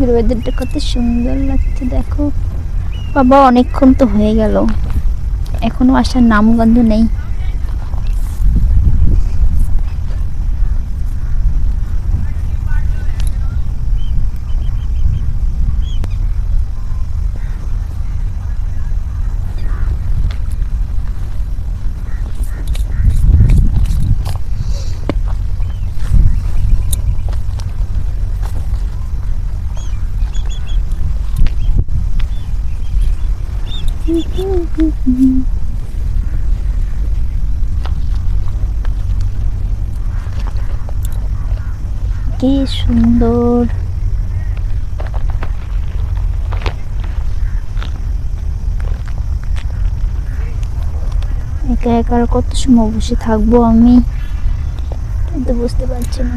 আজকের ওয়েদারটা কত সুন্দর লাগছে, দেখো। বাবা, অনেকক্ষণ তো হয়ে গেল। এখনও আসার নামগন্ধ নেই। কি সুন্দর। একা একা কত সময় বসে থাকব আমি? কিন্তু বুঝতে পারছি না।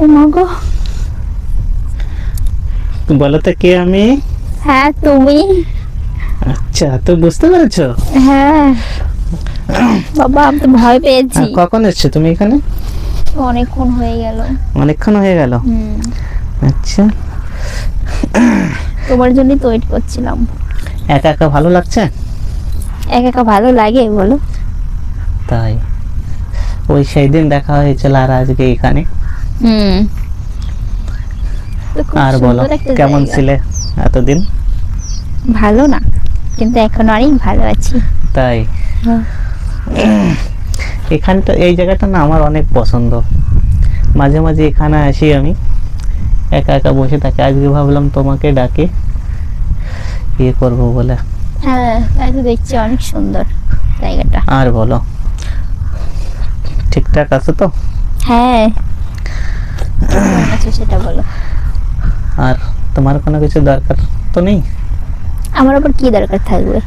ও মা বলো তো কে আমি? হ্যাঁ তুমি? আচ্ছা তো বুঝতে পেরেছ? হ্যাঁ। বাবা আমি তো ভয় পেয়েছি। কখন এসছো তুমি এখানে? অনেকক্ষণ হয়ে গেল। অনেকক্ষণ হয়ে গেল? আচ্ছা। তোমার জন্যই তো ওয়েট করছিলাম। একা একা ভালো লাগছে? একা একা ভালো লাগে বলো। তাই। ওই সেই দিন দেখা হয়েছিল আর আজকে এখানে। হুম। আর বলো কেমন ছিলে এতদিন? ভালো না কিন্তু এখন অনেক ভালো আছি। তাই? হ্যাঁ। এখানটা এই জায়গাটা না আমার অনেক পছন্দ। মাঝে মাঝে এখানে আসি আমি। একা একা বসে থাকি। আজকে ভাবলাম তোমাকে ডাকে। ইয়ে করব বলে? হ্যাঁ তাই তো দেখছি অনেক সুন্দর জায়গাটা। আর বলো ঠিকঠাক আছে তো? হ্যাঁ। সেটা বলো। আর তোমার কোনো কিছু দরকার তো নেই? আমার আবার কি দরকার থাকবে?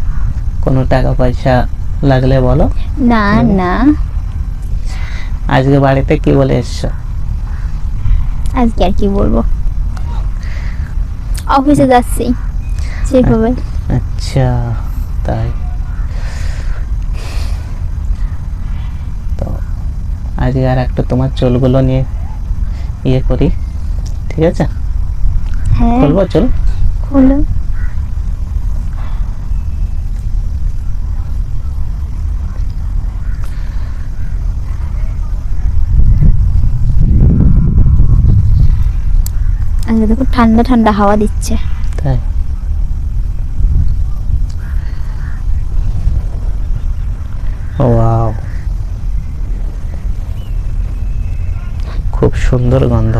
কোনো টাকা পয়সা লাগলে বলো। না না। আজকে বাড়িতে কি বলে এসছো? আজকে আর কি বলব? অফিসে যাচ্ছি সেভাবে আচ্ছা তাই। তো আজকে আর একটা তোমার চুলগুলো নিয়ে ইয়ে করি ঠিক আছে? খুলবো চুল। খোলো। আজকে দেখো ঠান্ডা ঠান্ডা হাওয়া দিচ্ছে। তাই। ওয়াও। খুব সুন্দর গন্ধ।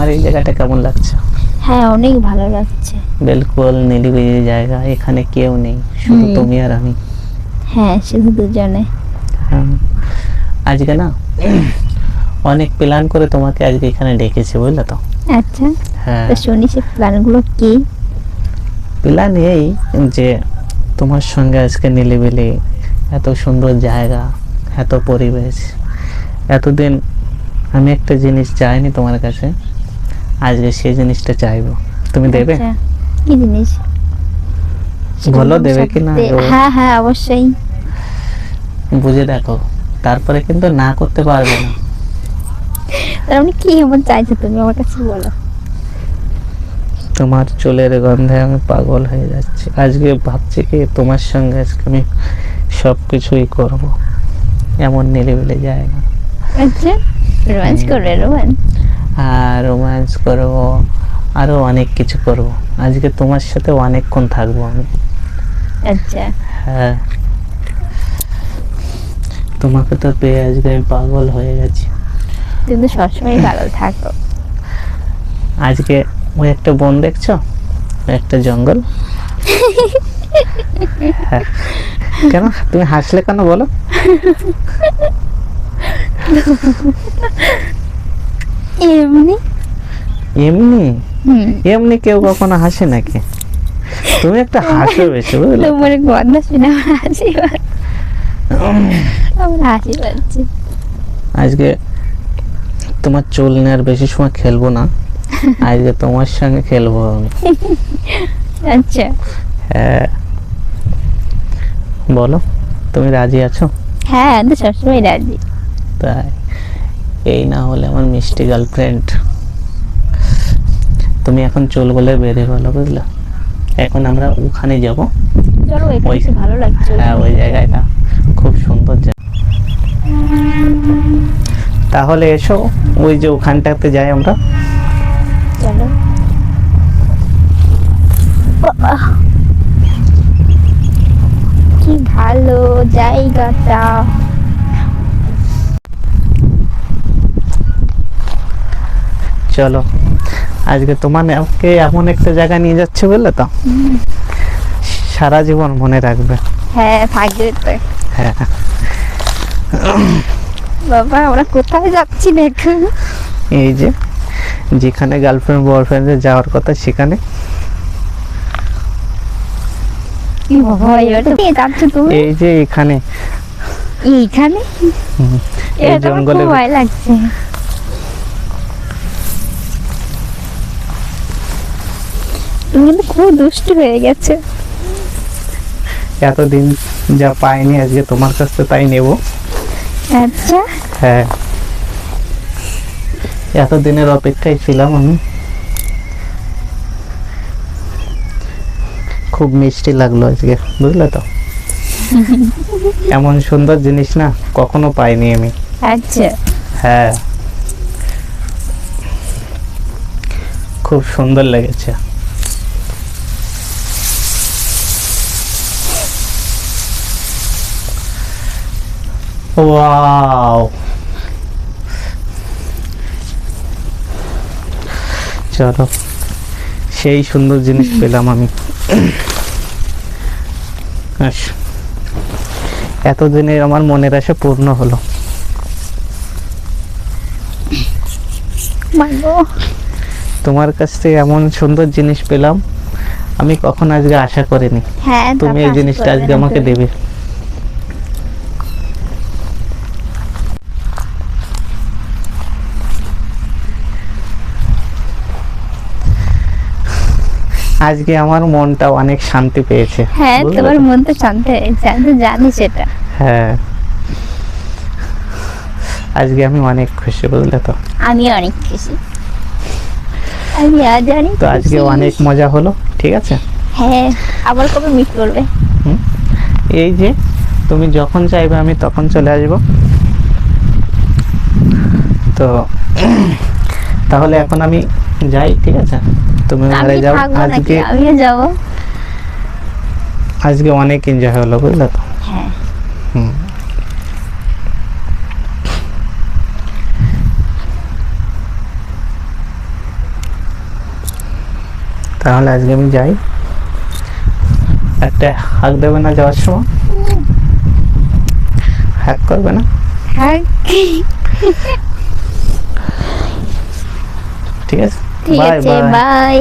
তোমার এই জায়গাটা কেমন লাগছে? হ্যাঁ অনেক ভালো লাগছে। বিলকুল নিরিবিলি জায়গা এখানে কেউ নেই শুধু তুমি আর আমি। হ্যাঁ শুধু দুজনে। হ্যাঁ। আজকে না অনেক প্ল্যান করে তোমাকে আজকে এখানে ডেকেছি বুঝলে তো? আচ্ছা। হ্যাঁ। তো শুনি সে প্ল্যানগুলো কি? প্ল্যান এই যে তোমার সঙ্গে আজকে নিলিবিলি এত সুন্দর জায়গা এত পরিবেশ। এতদিন আমি একটা জিনিস চাইনি তোমার কাছে আজকে সেই জিনিসটা চাইব। তুমি দেবে? আচ্ছা, কি জিনিস? বলো দেবে কি না হ্যাঁ হ্যাঁ অবশ্যই। বুঝে দেখো তারপরে কিন্তু না করতে পারবে না। তার মানে কি এমন চাইছো তুমি? আমার কাছে বলো। তোমার চুলের গন্ধে আমি পাগল হয়ে যাচ্ছি। আজকে ভাবছি কি তোমার সঙ্গে আজকে আমি সব কিছুই করব। এমন নিরিবিলি জায়গা। আচ্ছা রোম্যান্স করবে রোম্যান্স আর রোম্যান্স করব আরও অনেক কিছু করব। আজকে তোমার সাথে অনেকক্ষণ থাকব আমি। আচ্ছা। হ্যাঁ। তোমাকে তো পেয়ে আজকে আমি পাগল হয়ে গেছি। তুমি তো সবসময় ভালো থাকো। আজকে ওই একটা বন দেখছ? ওই একটা জঙ্গল? হ্যাঁ। কেন? তুমি হাসলে কেন বলো? এমনি? এমনি? এমনি কেউ কখনো হাসে নাকি? তুমি একটা হাসো বেশি বুঝলে? তোমার গন্ধ শুনে আমার হাসি পাচ্ছে। আমার হাসি পাচ্ছে। আজকে তোমার চুল নিয়ে আর বেশি সময় খেলব না। আজকে তোমার সঙ্গে খেলব আমি। আচ্ছা। হ্যাঁ। বলো তুমি রাজি আছো? হ্যাঁ আমি সবসময় রাজি। তাই। এই না হলে আমার মিষ্টি গার্লফ্রেন্ড তুমি এখন বেড়ে বলো বুঝলা? এখন আমরা ওখানে যাব। চলো এখানে ভালো লাগছে? হ্যাঁ ওই জায়গাটা। খুব সুন্দর জায়গা। তাহলে এসো ওই যে ওখানটাতে যাই আমরা। চলো। কি ভালো জায়গাটা। চলো। আজকে তোমার আমাকে এমন একটা জায়গা নিয়ে যাচ্ছে বললে তো? সারা জীবন মনে রাখবে। হ্যাঁ থাকবে তো। হ্যাঁ। বাবা আমরা কোথায় যাচ্ছি এই যে যেখানে গার্লফ্রেন্ড বয়ফ্রেন্ডের যাওয়ার কথা সেখানে। এই যে এখানে। এইখানে? জঙ্গলের ভয় লাগছে। তুমি কিন্তু খুব দুষ্টু হয়ে গেছে। এতদিন যা পাইনি আজকে তোমার কাছ থেকে তাই নেব। আচ্ছা। হ্যাঁ। এতদিনের অপেক্ষায় ছিলাম আমি। খুব মিষ্টি লাগল আজকে বুঝলে তো? এমন সুন্দর জিনিস না কখনো পাইনি আমি। আচ্ছা। হ্যাঁ। খুব সুন্দর লেগেছে। ওয়াও চলো সেই সুন্দর জিনিস পেলাম আমি। এতদিনের আমার মনের আশা পূর্ণ হলো। তোমার কাছ থেকে এমন সুন্দর জিনিস পেলাম আমি কখন আজকে আশা করিনি। হ্যাঁ তুমি এই জিনিসটা আজকে আমাকে দেবে। আজকে আমার মনটা অনেক শান্তি পেয়েছে। হ্যাঁ তোমার তো? মন তো শান্ত হয়েছে আমি তো জানি সেটা। হ্যাঁ। আজকে আমি অনেক খুশি বুঝলে তো? আমি অনেক খুশি। আমি আজ অনেক তো আজকে অনেক মজা হলো ঠিক আছে? হ্যাঁ আবার কবে মিট করবে? এই যে তুমি যখন চাইবে আমি তখন চলে আসব। তো তাহলে এখন আমি যাই ঠিক আছে? তুমি ঘরে আমি যাও থাকব নাকি আজকে আমিও যাব আজকে অনেক এনজয় হলো বুঝলে তো হ্যাঁ হুম। তাহলে আজকে আমি যাই একটা হাক দেবে না যাওয়ার সময় হ্যাক করবে না হ্যাঁ ঠিক আছে ঠিক Bye, আছে bye. বাই